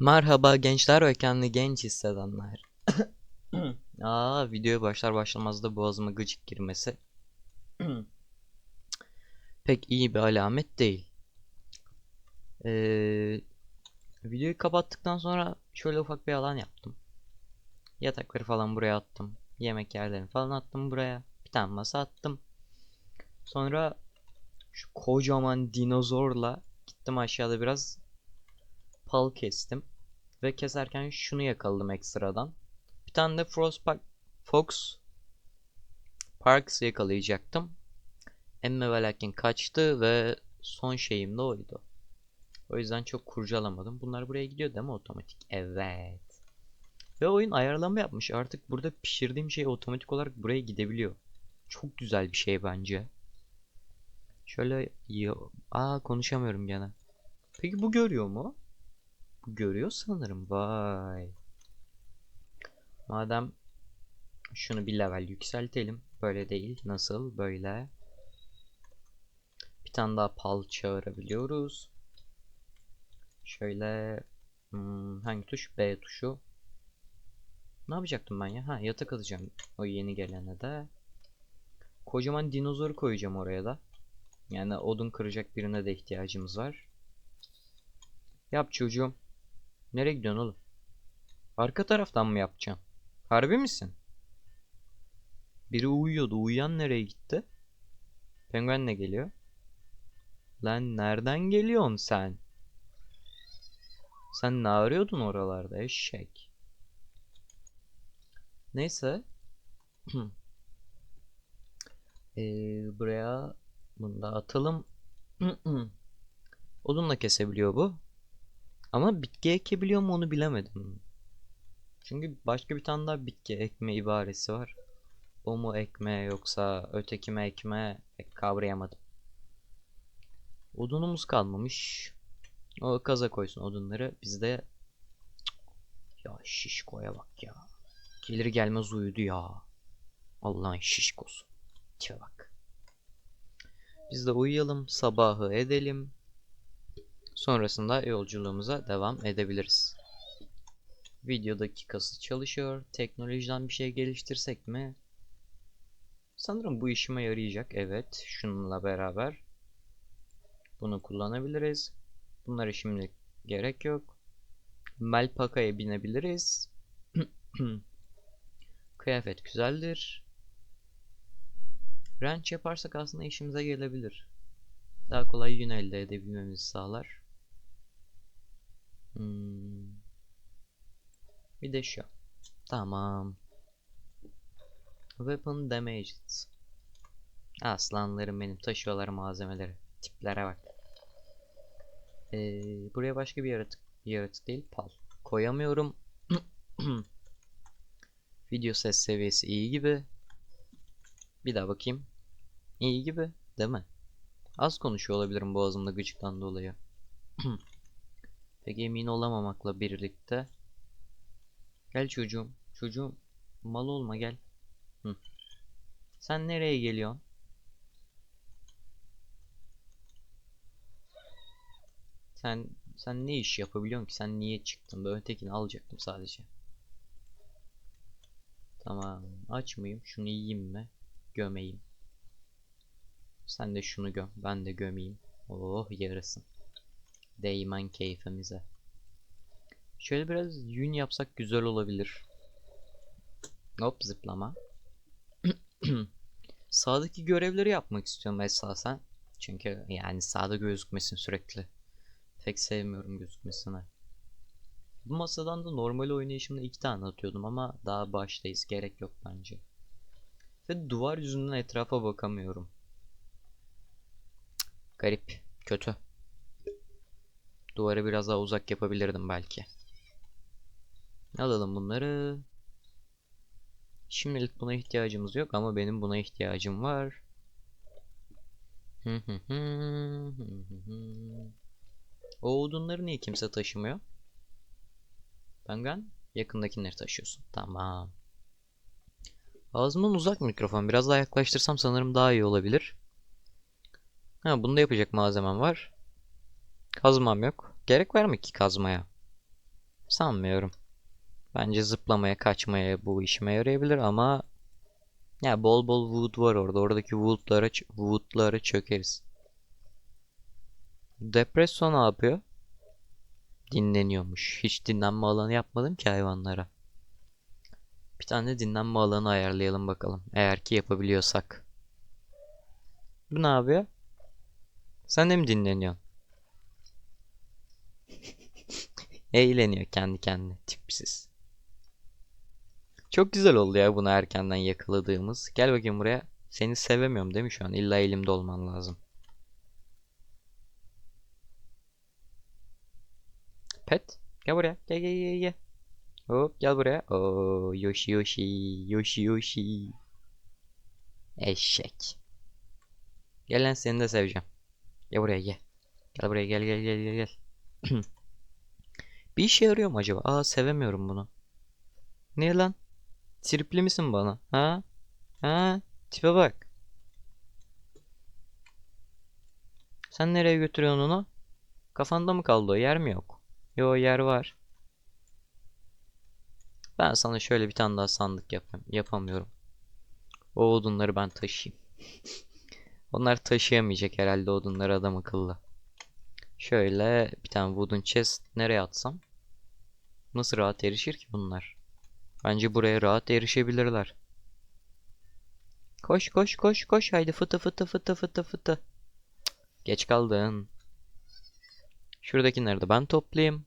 Merhaba gençler ve kendini genç hissedenler. Aa, videoya başlar başlamaz da boğazıma gıcık girmesi. Pek iyi bir alamet değil. Ee, videoyu kapattıktan sonra şöyle ufak bir alan yaptım. Yatakları falan buraya attım. Yemek yerlerini falan attım buraya. Bir tane masa attım. Sonra şu kocaman dinozorla gittim aşağıda biraz pal kestim. Ve keserken şunu yakaladım ekstradan. Bir tane de Frostpack Fox Parks yakalayacaktım. Emme ve lakin kaçtı ve son şeyim de oydu. O yüzden çok kurcalamadım. Bunlar buraya gidiyor değil mi otomatik? Evet. Ve oyun ayarlama yapmış. Artık burada pişirdiğim şey otomatik olarak buraya gidebiliyor. Çok güzel bir şey bence. Şöyle Aa konuşamıyorum gene. Peki bu görüyor mu? Görüyor sanırım. Vay. Madem şunu bir level yükseltelim. Böyle değil. Nasıl? Böyle. Bir tane daha pal çağırabiliyoruz. Şöyle hmm, hangi tuş? B tuşu. Ne yapacaktım ben ya? Ha yatak alacağım o yeni gelene de. Kocaman dinozoru koyacağım oraya da. Yani odun kıracak birine de ihtiyacımız var. Yap çocuğum. Nereye gidiyorsun oğlum? Arka taraftan mı yapacaksın? Harbi misin? Biri uyuyordu. Uyuyan nereye gitti? Penguen ne geliyor? Lan nereden geliyorsun sen? Sen ne arıyordun oralarda eşek? Neyse. Ee, buraya bunu da atalım. Odunla kesebiliyor bu. Ama bitki ekebiliyor mu onu bilemedim. Çünkü başka bir tane daha bitki ekme ibaresi var. O mu ekme yoksa öteki mi ekme kavrayamadım. Odunumuz kalmamış. O kaza koysun odunları. Bizde ya şişkoya bak ya. Gelir gelmez uyudu ya. Allah'ın şişkosu. Tipe bak. Biz de uyuyalım, sabahı edelim. Sonrasında yolculuğumuza devam edebiliriz. Video dakikası çalışıyor. Teknolojiden bir şey geliştirsek mi? Sanırım bu işime yarayacak. Evet, şununla beraber bunu kullanabiliriz. Bunlara şimdi gerek yok. Melpaka'ya binebiliriz. Kıyafet güzeldir. Ranch yaparsak aslında işimize gelebilir. Daha kolay yün elde edebilmemizi sağlar. Hmm. Bir de şu. Tamam. Weapon damaged. Aslanlarım benim taşıyorlar malzemeleri. Tiplere bak. Ee, buraya başka bir yaratık, bir yaratık değil pal. Koyamıyorum. Video ses seviyesi iyi gibi. Bir daha bakayım. İyi gibi, değil mi? Az konuşuyor olabilirim boğazımda gıcıktan dolayı. Pek emin olamamakla birlikte. Gel çocuğum. Çocuğum mal olma gel. Hı. Sen nereye geliyorsun? Sen sen ne iş yapabiliyorsun ki? Sen niye çıktın? Ben ötekini alacaktım sadece. Tamam. Aç mıyım? Şunu yiyeyim mi? Gömeyim. Sen de şunu göm. Ben de gömeyim. Oh yarasın. Değmen keyfimize. Şöyle biraz yün yapsak güzel olabilir. Hop zıplama. Sağdaki görevleri yapmak istiyorum esasen. Çünkü yani sağda gözükmesin sürekli. Pek sevmiyorum gözükmesini. Bu masadan da normal oynayışımda iki tane atıyordum ama daha baştayız. Gerek yok bence. Ve duvar yüzünden etrafa bakamıyorum. Garip. Kötü. Duvarı biraz daha uzak yapabilirdim belki. Alalım bunları. Şimdilik buna ihtiyacımız yok ama benim buna ihtiyacım var. o odunları niye kimse taşımıyor? Penguin yakındakileri taşıyorsun. Tamam. Ağzımdan uzak mikrofon. Biraz daha yaklaştırsam sanırım daha iyi olabilir. Ha bunu da yapacak malzemem var. Kazmam yok. Gerek var mı ki kazmaya? Sanmıyorum. Bence zıplamaya, kaçmaya bu işime yarayabilir ama ya bol bol wood var orada. Oradaki woodlara woodlara çökeriz. Depresso ne yapıyor? Dinleniyormuş. Hiç dinlenme alanı yapmadım ki hayvanlara. Bir tane dinlenme alanı ayarlayalım bakalım. Eğer ki yapabiliyorsak. Bu ne yapıyor? Sen de mi dinleniyorsun? Eğleniyor kendi kendine. Tipsiz. Çok güzel oldu ya bunu erkenden yakaladığımız. Gel bakayım buraya. Seni sevemiyorum değil mi şu an? İlla elimde olman lazım. Pet. Gel buraya. Gel gel gel gel. Hop gel buraya. Oo Yoshi Yoshi. Yoshi Yoshi. Eşek. Gel lan seni de seveceğim. Gel buraya gel. Gel buraya gel gel gel gel gel. Bir işe yarıyor mu acaba? Aa sevemiyorum bunu. Niye lan? Tripli misin bana? Ha? Ha? Tipe bak. Sen nereye götürüyorsun onu? Kafanda mı kaldı o? Yer mi yok? Yo yer var. Ben sana şöyle bir tane daha sandık yapayım. Yapamıyorum. O odunları ben taşıyayım. Onlar taşıyamayacak herhalde odunları adam akıllı. Şöyle bir tane wooden chest nereye atsam? Nasıl rahat erişir ki bunlar? Bence buraya rahat erişebilirler. Koş koş koş koş haydi fıtı fıtı fıtı fıtı fıtı. Cık, Geç kaldın. Şuradakileri de ben toplayayım.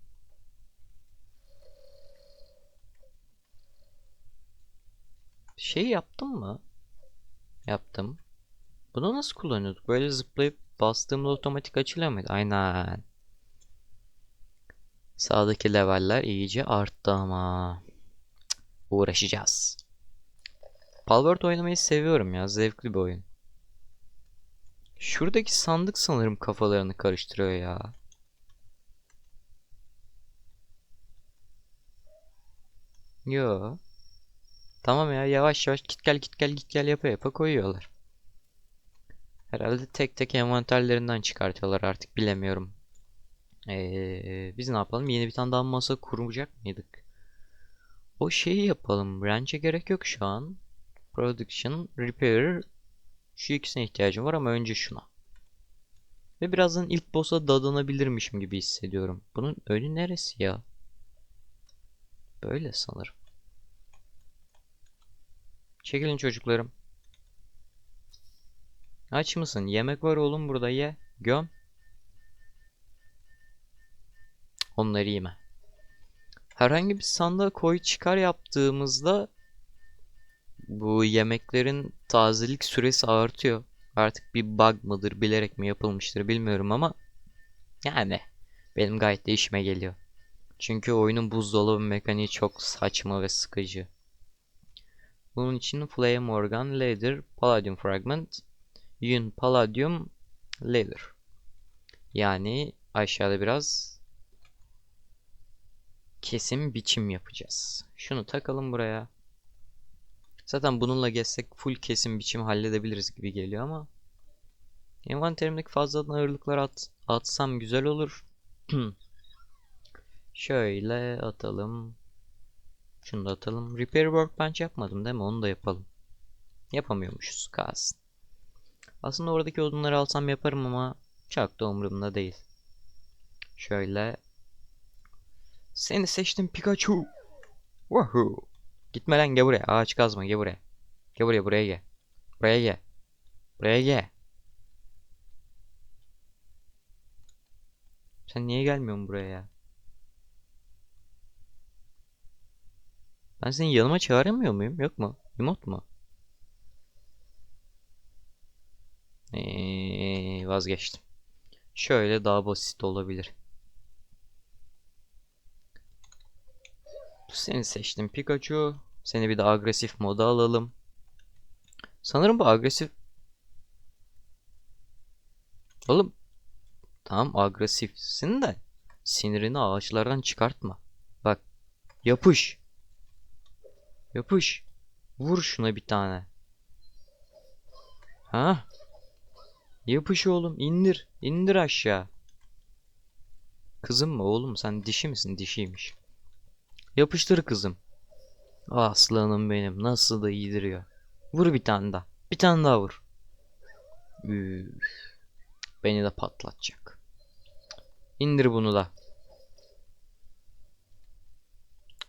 Şey yaptım mı? Yaptım. Bunu nasıl kullanıyorduk? Böyle zıplayıp bastığımda otomatik açılıyor muydu? Aynen. Sağdaki leveller iyice arttı ama. Uğraşacağız. Palworld oynamayı seviyorum ya. Zevkli bir oyun. Şuradaki sandık sanırım kafalarını karıştırıyor ya. Yo. Tamam ya yavaş yavaş git gel git gel git gel yapa yapa koyuyorlar. Herhalde tek tek envanterlerinden çıkartıyorlar artık bilemiyorum. Ee, biz ne yapalım? Yeni bir tane daha masa kuracak mıydık? O şeyi yapalım. Ranch'e gerek yok şu an. Production, Repair. Şu ikisine ihtiyacım var ama önce şuna. Ve birazdan ilk boss'a dadanabilirmişim gibi hissediyorum. Bunun önü neresi ya? Böyle sanırım. Çekilin çocuklarım. Aç mısın? Yemek var oğlum burada ye. Göm. Onları yeme. Herhangi bir sandığa koy çıkar yaptığımızda bu yemeklerin tazelik süresi artıyor. Artık bir bug mıdır, bilerek mi yapılmıştır bilmiyorum ama yani benim gayet de işime geliyor. Çünkü oyunun buzdolabı mekaniği çok saçma ve sıkıcı. Bunun için Flame Organ, Leather, Palladium Fragment, Yün, Palladium, Leather. Yani aşağıda biraz kesim biçim yapacağız. Şunu takalım buraya. Zaten bununla gezsek full kesim biçim halledebiliriz gibi geliyor ama envanterimdeki fazladan ağırlıklar at, atsam güzel olur. Şöyle atalım. Şunu da atalım. Repair workbench yapmadım değil mi? Onu da yapalım. Yapamıyormuşuz. Kalsın. Aslında oradaki odunları alsam yaparım ama çok da umurumda değil. Şöyle. Seni seçtim Pikachu. Woohoo. Gitme lan gel buraya. Ağaç kazma gel buraya. Gel buraya buraya gel. Buraya gel. Buraya gel. Sen niye gelmiyorsun buraya ya? Ben seni yanıma çağıramıyor muyum? Yok mu? Remote mu? Ee, vazgeçtim. Şöyle daha basit olabilir. Seni seçtim Pikachu. Seni bir de agresif moda alalım. Sanırım bu agresif... Oğlum. Tamam agresifsin de sinirini ağaçlardan çıkartma. Bak. Yapış. Yapış. Vur şuna bir tane. Ha? Yapış oğlum indir. İndir aşağı. Kızım mı oğlum sen dişi misin? Dişiymiş. Yapıştır kızım. Aslanım benim. Nasıl da yediriyor. Vur bir tane daha. Bir tane daha vur. Üf. Beni de patlatacak. İndir bunu da.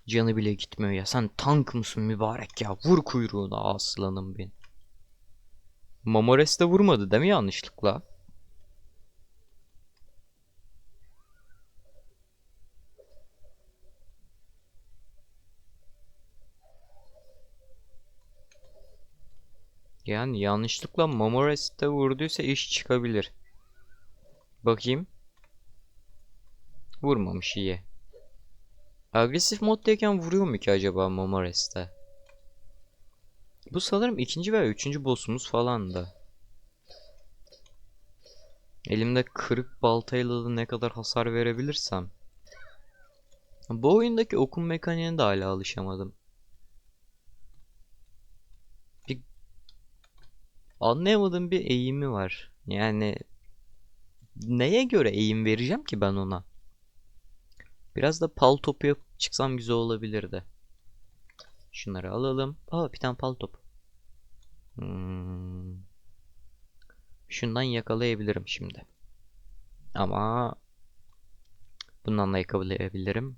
Canı bile gitmiyor ya. Sen tank mısın mübarek ya? Vur kuyruğuna aslanım benim. Mamores de vurmadı değil mi yanlışlıkla? Yani yanlışlıkla Mamores de vurduysa iş çıkabilir. Bakayım. Vurmamış iyi. Agresif moddayken vuruyor mu ki acaba Mamores'te? Bu sanırım ikinci veya üçüncü boss'umuz falan da. Elimde kırık baltayla da ne kadar hasar verebilirsem. Bu oyundaki okun mekaniğine de hala alışamadım. Anlayamadığım bir eğimi var. Yani neye göre eğim vereceğim ki ben ona? Biraz da pal topu yapıp çıksam güzel olabilirdi. Şunları alalım. Aa bir tane pal top. Hmm. Şundan yakalayabilirim şimdi. Ama bundan da yakalayabilirim.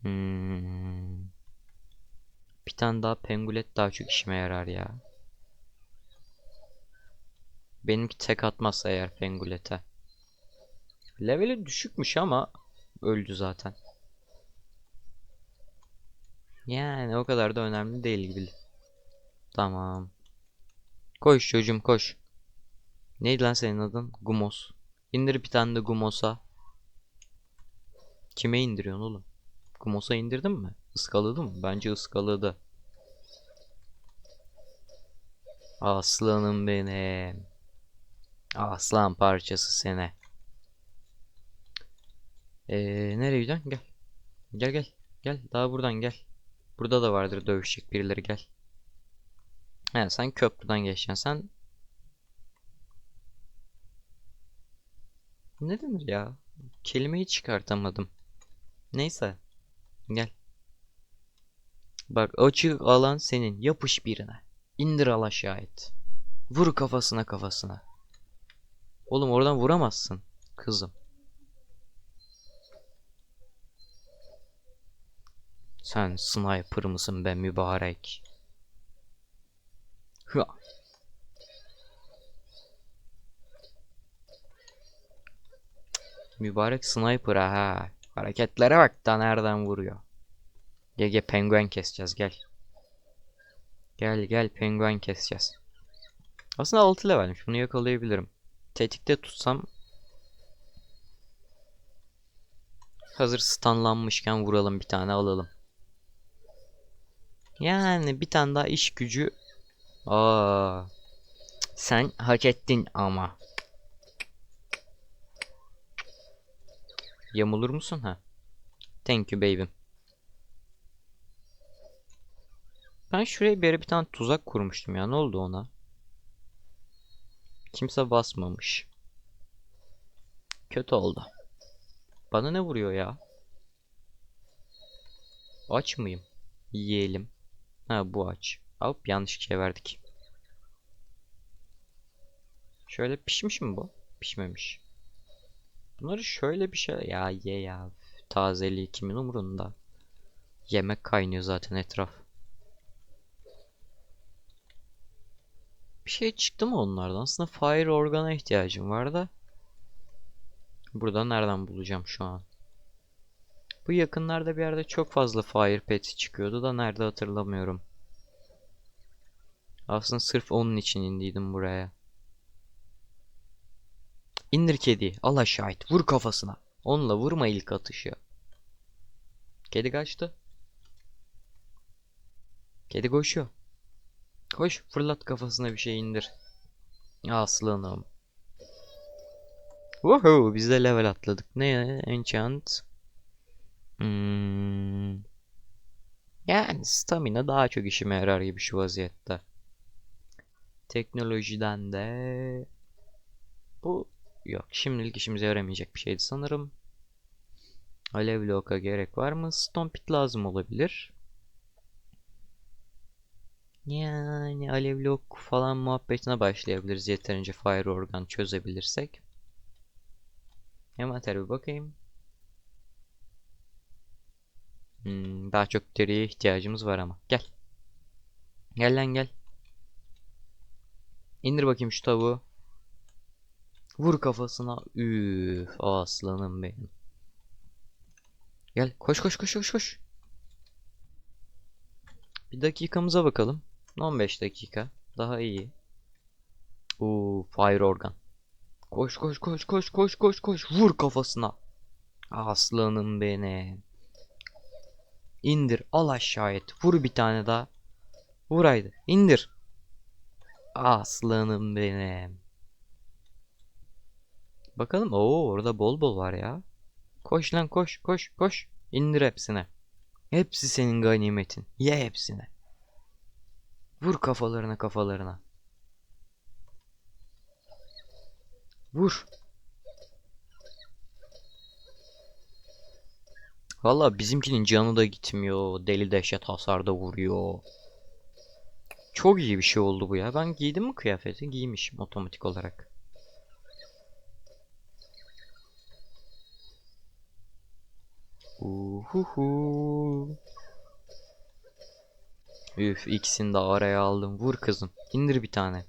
Hmm. Bir tane daha pengulet daha çok işime yarar ya. Benimki tek atmazsa eğer pengulete. Leveli düşükmüş ama öldü zaten. Yani o kadar da önemli değil gibi. Tamam. Koş çocuğum koş. Neydi lan senin adın? Gumos. İndir bir tane de Gumos'a. Kime indiriyorsun oğlum? Gumos'a indirdin mi? Iskaladı mı? Bence ıskaladı. Aslanım benim. Aslan parçası sene. Ee, nereye gidiyorsun? Gel. Gel gel. Gel. Daha buradan gel. Burada da vardır dövüşecek birileri gel. He sen köprüden geçeceksin. Sen Ne denir ya? Kelimeyi çıkartamadım. Neyse. Gel. Bak açık alan senin. Yapış birine. İndir al aşağı et. Vur kafasına kafasına. Oğlum oradan vuramazsın. Kızım. Sen sniper mısın be mübarek? Hıa. Mübarek sniper ha. Hareketlere bak da nereden vuruyor. Gel gel penguen keseceğiz gel. Gel gel penguen keseceğiz. Aslında 6 levelmiş bunu yakalayabilirim. Tetikte tutsam Hazır stunlanmışken vuralım bir tane alalım. Yani bir tane daha iş gücü. Aa. Sen hak ettin ama. Yamulur musun ha? Thank you baby'm. Ben şuraya bir bir tane tuzak kurmuştum ya. Ne oldu ona? Kimse basmamış. Kötü oldu. Bana ne vuruyor ya? Aç mıyım? Yiyelim. Ha bu aç. Hop yanlış kişiye verdik. Şöyle pişmiş mi bu? Pişmemiş. Bunları şöyle bir şey ya ye ya. Tazeliği kimin umurunda? Yemek kaynıyor zaten etraf. Bir şey çıktı mı onlardan? Aslında fire organa ihtiyacım var da. Burada nereden bulacağım şu an? Bu yakınlarda bir yerde çok fazla fire pets çıkıyordu da nerede hatırlamıyorum. Aslında sırf onun için indiydim buraya. İndir kedi. Al aşağı. Vur kafasına. Onunla vurma ilk atışı. Kedi kaçtı. Kedi koşuyor. Koş fırlat kafasına bir şey indir. Aslanım. Woohoo biz de level atladık. Ne enchant? Hmm. Yani stamina daha çok işime yarar gibi şu vaziyette. Teknolojiden de bu yok şimdilik işimize yaramayacak bir şeydi sanırım. Alevli oka gerek var mı? Stone pit lazım olabilir. Yani alevli ok falan muhabbetine başlayabiliriz yeterince fire organ çözebilirsek. Envantere bir bakayım. Hmm, daha çok deriye ihtiyacımız var ama. Gel. Gel lan gel. İndir bakayım şu tavuğu. Vur kafasına. Üf, aslanım benim. Gel koş koş koş koş koş. Bir dakikamıza bakalım. 15 dakika. Daha iyi. Oo, fire organ. Koş koş koş koş koş koş koş. Vur kafasına. Aslanım benim. İndir. Al aşağı et. Vur bir tane daha. Vur haydi. İndir. Aslanım benim. Bakalım. Oo orada bol bol var ya. Koş lan koş koş koş. İndir hepsine. Hepsi senin ganimetin. Ye hepsine. Vur kafalarına kafalarına. Vur. Valla bizimkinin canı da gitmiyor. Deli dehşet hasar da vuruyor. Çok iyi bir şey oldu bu ya. Ben giydim mi kıyafeti? Giymişim otomatik olarak. Uhuhu. Üf ikisini de araya aldım. Vur kızım. İndir bir tane.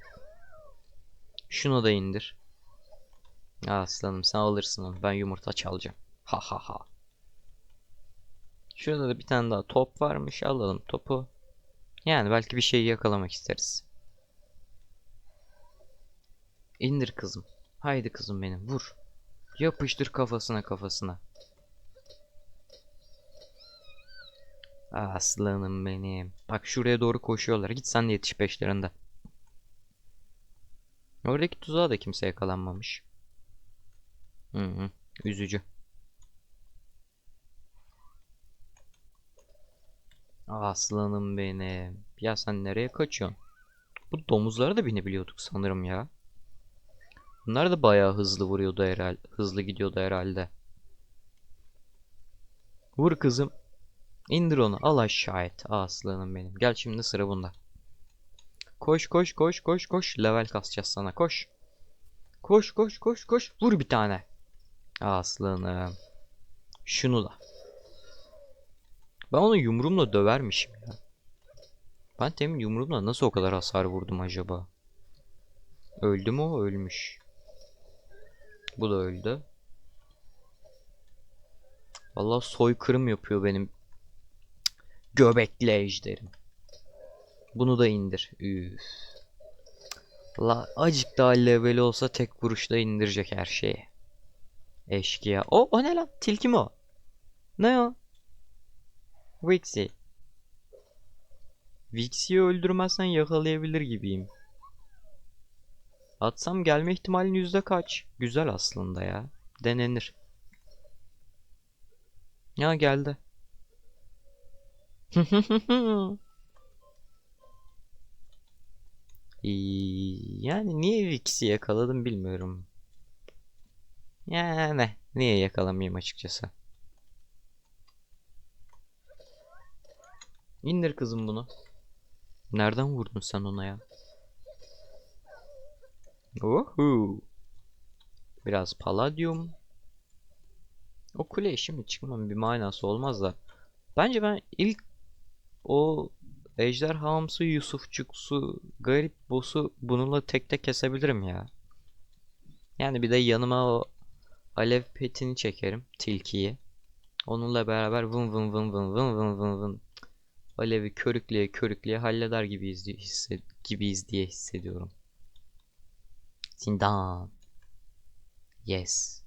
Şunu da indir. Aslanım sen alırsın onu. Ben yumurta çalacağım. Ha ha ha. Şurada da bir tane daha top varmış. Alalım topu. Yani belki bir şeyi yakalamak isteriz. İndir kızım. Haydi kızım benim vur. Yapıştır kafasına kafasına. Aslanım benim. Bak şuraya doğru koşuyorlar. Git sen de yetiş peşlerinde. Oradaki tuzağa da kimse yakalanmamış. Hı hı. Üzücü. Aslanım benim. Ya sen nereye kaçıyorsun? Bu domuzlara da binebiliyorduk sanırım ya. Bunlar da bayağı hızlı vuruyordu herhalde. Hızlı gidiyordu herhalde. Vur kızım. İndir onu. Al aşağı et. Aslanım benim. Gel şimdi sıra bunda. Koş koş koş koş koş. Level kasacağız sana. Koş. Koş koş koş koş. Vur bir tane. Aslanım. Şunu da. Ben onu yumruğumla dövermişim ya. Ben temin yumruğumla nasıl o kadar hasar vurdum acaba? Öldü mü o? Ölmüş. Bu da öldü. Vallahi soykırım yapıyor benim göbekli ejderim. Bunu da indir. Üf. La acık daha level olsa tek vuruşta indirecek her şeyi. Eşkıya. O, o ne lan? Tilki mi o? Ne o? Vixie. Vixie'yi öldürmezsen yakalayabilir gibiyim. Atsam gelme ihtimalin yüzde kaç? Güzel aslında ya. Denenir. Ya geldi. Yani niye Vix'i yakaladım bilmiyorum. Yani niye yakalamayayım açıkçası. İndir kızım bunu. Nereden vurdun sen ona ya? Ohu. Biraz palladium. O kuleye şimdi çıkmam bir manası olmaz da. Bence ben ilk o ejderhamsı Yusufçuksu garip boss'u bununla tek tek kesebilirim ya. Yani bir de yanıma o alev petini çekerim. Tilkiyi. Onunla beraber vın vın vın vın vın vın vın vın alevi körükleye körükleye halleder gibiyiz diye, gibiyiz diye hissediyorum. Zindan. Yes.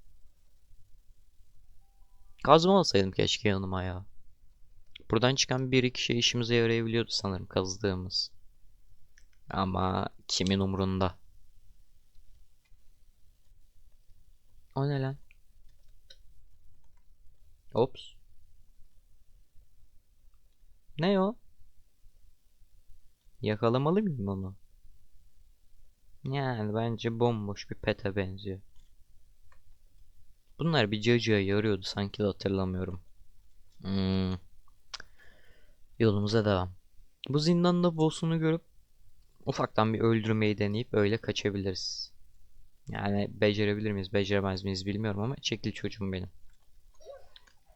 Kazma alsaydım keşke yanıma ya. Buradan çıkan bir iki şey işimize yarayabiliyordu sanırım kazdığımız. Ama kimin umrunda? O ne lan? Ops. Ne o? Yakalamalı mıyım onu? Yani bence bomboş bir pete benziyor. Bunlar bir cacığa yarıyordu sanki de hatırlamıyorum. Hmm. Yolumuza devam. Bu zindanda boss'unu görüp ufaktan bir öldürmeyi deneyip öyle kaçabiliriz. Yani becerebilir miyiz, beceremez miyiz bilmiyorum ama çekil çocuğum benim.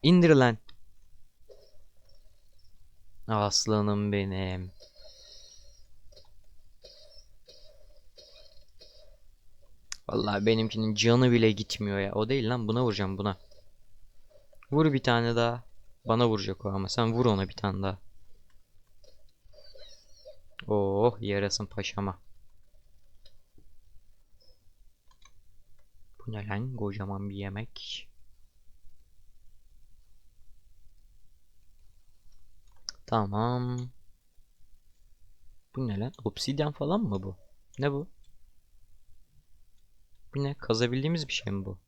İndir lan. Aslanım benim. Vallahi benimkinin canı bile gitmiyor ya. O değil lan buna vuracağım buna. Vur bir tane daha. Bana vuracak o ama sen vur ona bir tane daha. Oh yarasın paşama. Bu ne lan kocaman bir yemek. Tamam. Bu ne lan? Obsidyen falan mı bu? Ne bu? Bu ne? Kazabildiğimiz bir şey mi bu?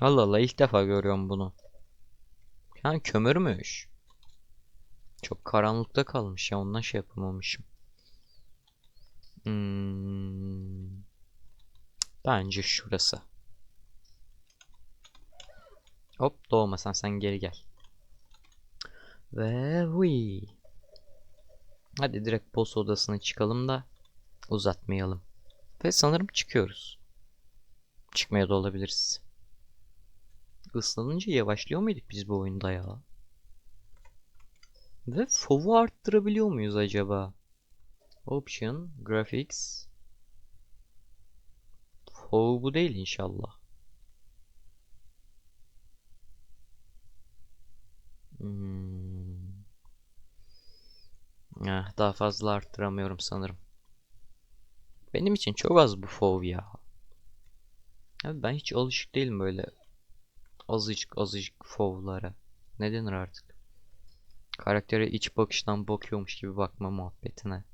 Allah Allah ilk defa görüyorum bunu. Yani kömürmüş. Çok karanlıkta kalmış ya ondan şey yapamamışım. Hmm. Bence şurası. Hop doğmasan sen geri gel. Ve hui. Hadi direkt boss odasına çıkalım da uzatmayalım. Ve sanırım çıkıyoruz. Çıkmaya da olabiliriz. Islanınca yavaşlıyor muyduk biz bu oyunda ya? Ve FOV'u arttırabiliyor muyuz acaba? Option, Graphics. FOV bu değil inşallah. Hmm. Eh, daha fazla arttıramıyorum sanırım. Benim için çok az bu FOV ya. Abi ben hiç alışık değilim böyle azıcık azıcık FOV'lara. Ne denir artık? Karaktere iç bakıştan bakıyormuş gibi bakma muhabbetine.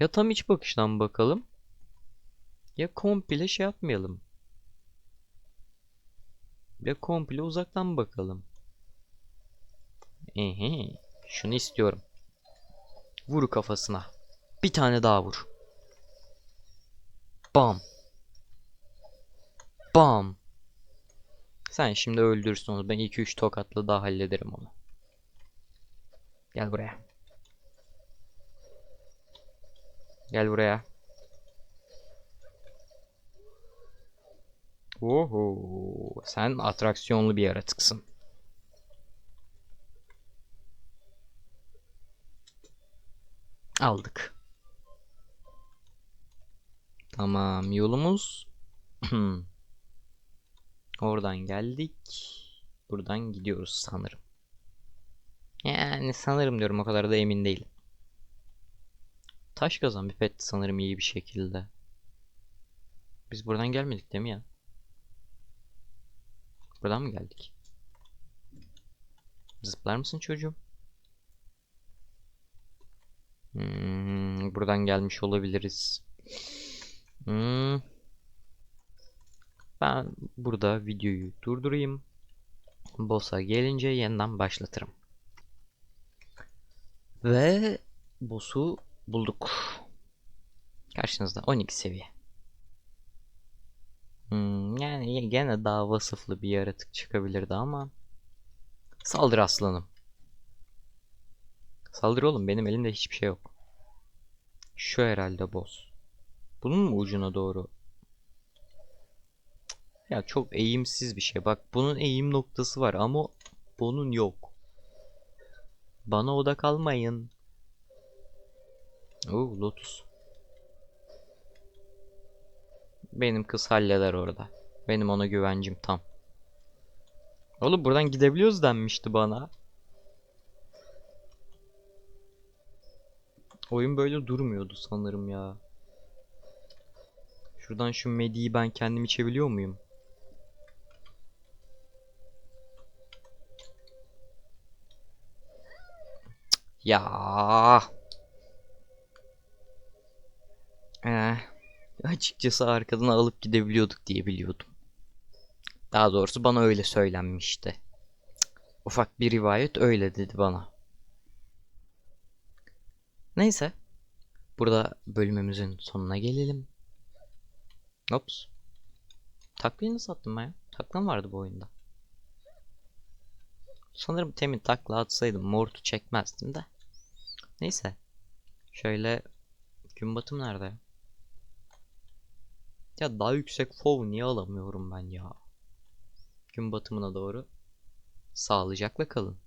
Ya tam iç bakıştan bakalım. Ya komple şey yapmayalım. Ya komple uzaktan bakalım. Ehe, şunu istiyorum. Vur kafasına. Bir tane daha vur. Bam. Bam. Sen şimdi öldürürsün onu. Ben 2-3 tokatla daha hallederim onu. Gel buraya. Gel buraya. Oho, sen atraksiyonlu bir yaratıksın. Aldık. Tamam, yolumuz Oradan geldik. Buradan gidiyoruz sanırım. Yani sanırım diyorum o kadar da emin değilim. Taş kazan bir pet sanırım iyi bir şekilde. Biz buradan gelmedik değil mi ya? Buradan mı geldik? Zıplar mısın çocuğum? Hmm, buradan gelmiş olabiliriz. Hmm. Ben burada videoyu durdurayım. Boss'a gelince yeniden başlatırım. Ve boss'u bulduk. Karşınızda 12 seviye. Hmm, yani gene daha vasıflı bir yaratık çıkabilirdi ama Saldır aslanım. Saldır oğlum benim elimde hiçbir şey yok. Şu herhalde boss. Bunun mu ucuna doğru? Ya çok eğimsiz bir şey. Bak bunun eğim noktası var ama bunun yok. Bana odak almayın. Oo Lotus. Benim kız halleder orada. Benim ona güvencim tam. Oğlum buradan gidebiliyoruz denmişti bana. Oyun böyle durmuyordu sanırım ya. Şuradan şu mediyi ben kendim içebiliyor muyum? Ya. Ee, açıkçası arkadan alıp gidebiliyorduk diye biliyordum. Daha doğrusu bana öyle söylenmişti. Ufak bir rivayet öyle dedi bana. Neyse. Burada bölümümüzün sonuna gelelim. Ops. Taklayı nasıl attım ben ya? Takla mı vardı bu oyunda? Sanırım temin takla atsaydım mortu çekmezdim de. Neyse. Şöyle gün batım nerede? ya? Daha yüksek fov niye alamıyorum ben ya? Gün batımına doğru sağlıcakla kalın.